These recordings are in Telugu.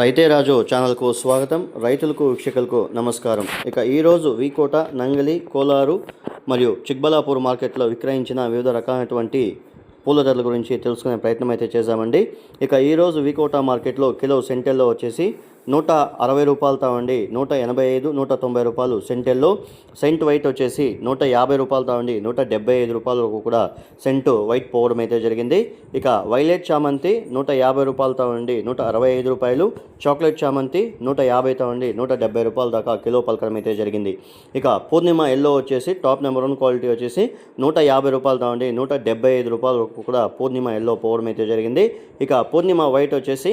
రైతే రాజు ఛానల్కు స్వాగతం. రైతులకు వీక్షకులకు నమస్కారం. ఇక ఈరోజు వీకోట నంగలి కోలారు మరియు చిక్బలాపూర్ మార్కెట్లో విక్రయించిన వివిధ రకాలైనటువంటి పూల ధరల గురించి తెలుసుకునే ప్రయత్నం అయితే చేశామండి. ఇక ఈరోజు వీకోట మార్కెట్లో కిలో సెంటెల్లో వచ్చేసి నూట అరవై రూపాయలతో అండి నూట ఎనభై ఐదు నూట తొంభై రూపాయలు. సెంటెల్లో సెంట్ వైట్ వచ్చేసి నూట యాభై రూపాయలతో అండి నూట డెబ్బై ఐదు రూపాయలకు కూడా సెంట్ వైట్ పోవడం అయితే జరిగింది. ఇక వైలెట్ చామంతి నూట యాభై రూపాయలతో అండి నూట అరవై ఐదు రూపాయలు. చాక్లెట్ చామంతి నూట యాభైతో అండి నూట డెబ్బై రూపాయల దాకా కిలో పలకడం అయితే జరిగింది. ఇక పూర్ణిమ ఎల్లో వచ్చేసి టాప్ నెంబర్ వన్ క్వాలిటీ వచ్చేసి నూట యాభై రూపాయలతో అండి నూట డెబ్బై ఐదు రూపాయలకు కూడా పూర్ణిమ ఎల్లో పోవడం అయితే జరిగింది. ఇక పూర్ణిమ వైట్ వచ్చేసి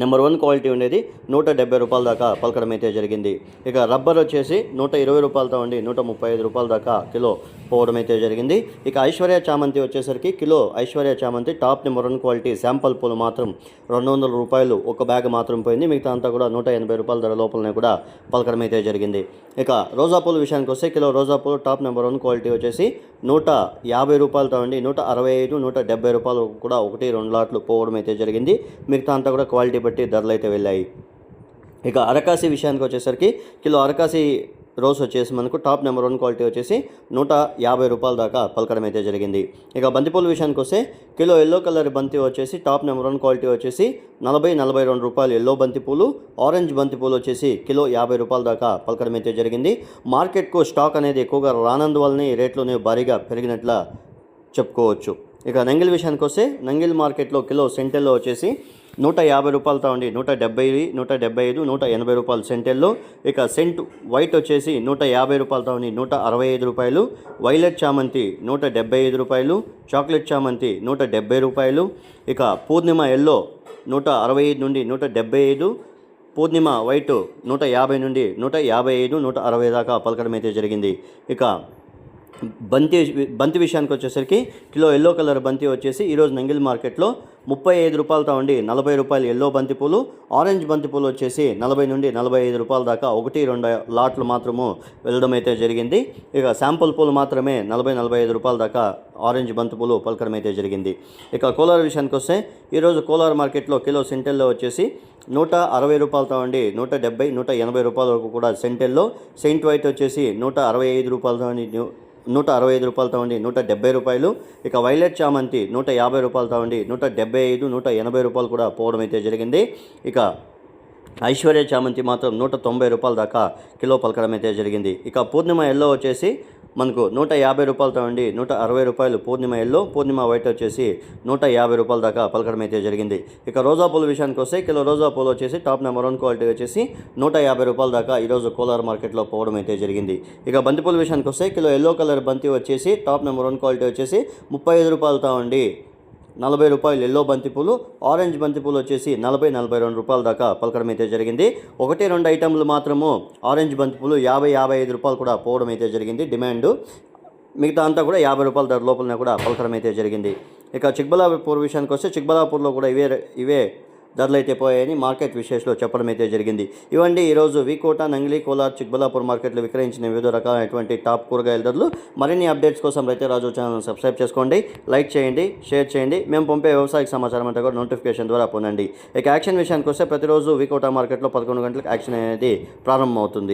నెంబర్ వన్ క్వాలిటీ ఉండేది. నూట డెబ్బై రూపాయల దాకా పలకడం అయితే జరిగింది. ఇక రబ్బర్ వచ్చేసి నూట ఇరవై రూపాయలతో ఉండి నూట ముప్పై ఐదు రూపాయల దాకా కిలో పోవడం అయితే జరిగింది. ఇక ఐశ్వర్య చామంతి వచ్చేసరికి కిలో ఐశ్వర్య చామంతి top number one quality sample పూలు మాత్రం రెండు వందల రూపాయలు ఒక బ్యాగ్ మాత్రం పోయింది. మిగతా అంతా కూడా నూట ఎనభై రూపాయల ధర లోపలనే కూడా పలకడం అయితే జరిగింది. ఇక రోజా పూల విషయానికి వస్తే కిలో రోజా పూలు టాప్ నెంబర్ వన్ క్వాలిటీ వచ్చేసి నూట యాభై రూపాయలతో ఉండి నూట అరవై ఐదు నూట డెబ్బై రూపాయలు కూడా ఒకటి రెండు లాట్లు పోవడం అయితే జరిగింది. మిగతా అంతా కూడా క్వాలిటీ బట్టి ధరలు అయితే వెళ్ళాయి. ఇక అరకాసి విషయానికి వచ్చేసరికి కిలో అరకాసి రోస్ వచ్చేసి మనకు టాప్ నెంబర్ వన్ క్వాలిటీ వచ్చేసి నూట యాభై రూపాయల దాకా పలకడం అయితే జరిగింది. ఇక బంతిపూల విషయానికి వస్తే కిలో ఎల్లో కలర్ బంతి వచ్చేసి టాప్ నెంబర్ వన్ క్వాలిటీ వచ్చేసి నలభై నలభై రెండు రూపాయలు ఎల్లో బంతిపూలు ఆరెంజ్ బంతిపూలు వచ్చేసి కిలో యాభై రూపాయల దాకా పలకడం అయితే జరిగింది. మార్కెట్కు స్టాక్ అనేది ఎక్కువగా రానందువల్లనే ఈ రేట్లోనే భారీగా పెరిగినట్ల చెప్పుకోవచ్చు. ఇక నంగిల్ విషయానికి వస్తే నంగిల్ మార్కెట్లో కిలో సెంటెల్లో వచ్చేసి నూట యాభై రూపాయలతో ఉండి నూట డెబ్బై నూట డెబ్బై ఐదు నూట ఎనభై రూపాయలు సెంటెల్లో. ఇక సెంట్ వైట్ వచ్చేసి నూట యాభై రూపాయలతో ఉండి నూట అరవై ఐదు రూపాయలు. వైలెట్ చామంతి నూట డెబ్బై ఐదు రూపాయలు. చాక్లెట్ చామంతి నూట డెబ్బై రూపాయలు. ఇక పూర్ణిమ ఎల్లో నూట అరవై ఐదు నుండి నూట డెబ్బై ఐదు. పూర్ణిమ వైట్ నూట యాభై నుండి నూట యాభై ఐదు నూట అరవై దాకా పలకడం అయితే జరిగింది. ఇక బంతి బంతి విషయానికి వచ్చేసరికి కిలో ఎల్లో కలర్ బంతి వచ్చేసి ఈరోజు నంగిల్ మార్కెట్లో ముప్పై ఐదు రూపాయలతో ఉండి నలభై రూపాయలు ఎల్లో బంతి పూలు ఆరెంజ్ బంతి పూలు వచ్చేసి నలభై నుండి నలభై ఐదు రూపాయల దాకా ఒకటి రెండు లాట్లు మాత్రము వెళ్ళడం అయితే జరిగింది. ఇక శాంపుల్ పూలు మాత్రమే నలభై నలభై ఐదు రూపాయల దాకా ఆరెంజ్ బంతి పూలు పలకడం అయితే జరిగింది. ఇక కోలార్ విషయానికి వస్తే ఈరోజు కోలార్ మార్కెట్లో కిలో సెంటెల్లో వచ్చేసి నూట అరవై రూపాయలతో ఉండి నూట డెబ్బై నూట ఎనభై రూపాయల వరకు కూడా సెంటెల్లో సెయింట్ వైట్ వచ్చేసి నూట అరవై ఐదు రూపాయలతో నూట అరవై ఐదు రూపాయలతో ఉండి నూట డెబ్బై రూపాయలు. ఇక వైలెట్ చామంతి నూట యాభై రూపాయలతో ఉండి నూట డెబ్బై ఐదు నూట ఎనభై రూపాయలు కూడా పోవడం అయితే జరిగింది. ఇక ఐశ్వర్య చామంతి మాత్రం నూట తొంభై రూపాయల దాకా కిలో పలకడం అయితే జరిగింది. ఇక పూర్ణిమ ఎల్లో వచ్చేసి మనకు నూట యాభై రూపాయలతో ఉండి నూట అరవై రూపాయలు పూర్ణిమ ఎల్లో పూర్ణిమ వైట్ వచ్చేసి నూట యాభై రూపాయల దాకా పలకడం అయితే జరిగింది. ఇక రోజా పూల విషయానికి వస్తే కిలో రోజా పూలు వచ్చేసి టాప్ నెంబర్ వన్ క్వాలిటీ వచ్చేసి నూట యాభై రూపాయల దాకా ఈరోజు కోలార్ మార్కెట్లో పోవడం అయితే జరిగింది. ఇక బంతిపూల విషయానికి వస్తే కిలో ఎల్లో కలర్ బంతి వచ్చేసి టాప్ నెంబర్ వన్ క్వాలిటీ వచ్చేసి ముప్పై ఐదు రూపాయలతో ఉండి నలభై రూపాయలు ఎల్లో బంతిపూలు ఆరెంజ్ బంతిపూలు వచ్చేసి నలభై నలభై రెండు రూపాయల దాకా పలకడం అయితే జరిగింది. ఒకటి రెండు ఐటెంలు మాత్రము ఆరెంజ్ బంతిపూలు యాభై యాభై ఐదు రూపాయలు కూడా పోవడం అయితే జరిగింది. డిమాండ్. మిగతా అంతా కూడా యాభై రూపాయల ధర లోపలనే కూడా పలకడం అయితే జరిగింది. ఇక చిక్బలాపూర్ విషయానికి వస్తే చిక్బలాపూర్లో కూడా ఇవే ఇవే ధరలు అయితే పోయాయని మార్కెట్ విశేషలో చెప్పడం అయితే జరిగింది. ఇవ్వండి ఈరోజు వికోట నంగిలి కోలార్ చిక్బలాపూర్ మార్కెట్లు విక్రయించిన వివిధ రకాలైనటువంటి టాప్ కూరగాయల ధరలు. మరిన్ని అప్డేట్స్ కోసం రైతే రాజు ఛానల్ సబ్స్క్రైబ్ చేసుకోండి లైక్ చేయండి షేర్ చేయండి. మేము పంపే వ్యవసాయ సమాచారం అంతా కూడా నోటిఫికేషన్ ద్వారా పొందండి. ఇక యాక్షన్ విషయానికి వస్తే ప్రతిరోజు వికోట మార్కెట్లో పదకొండు గంటలకు యాక్షన్ అనేది ప్రారంభమవుతుంది.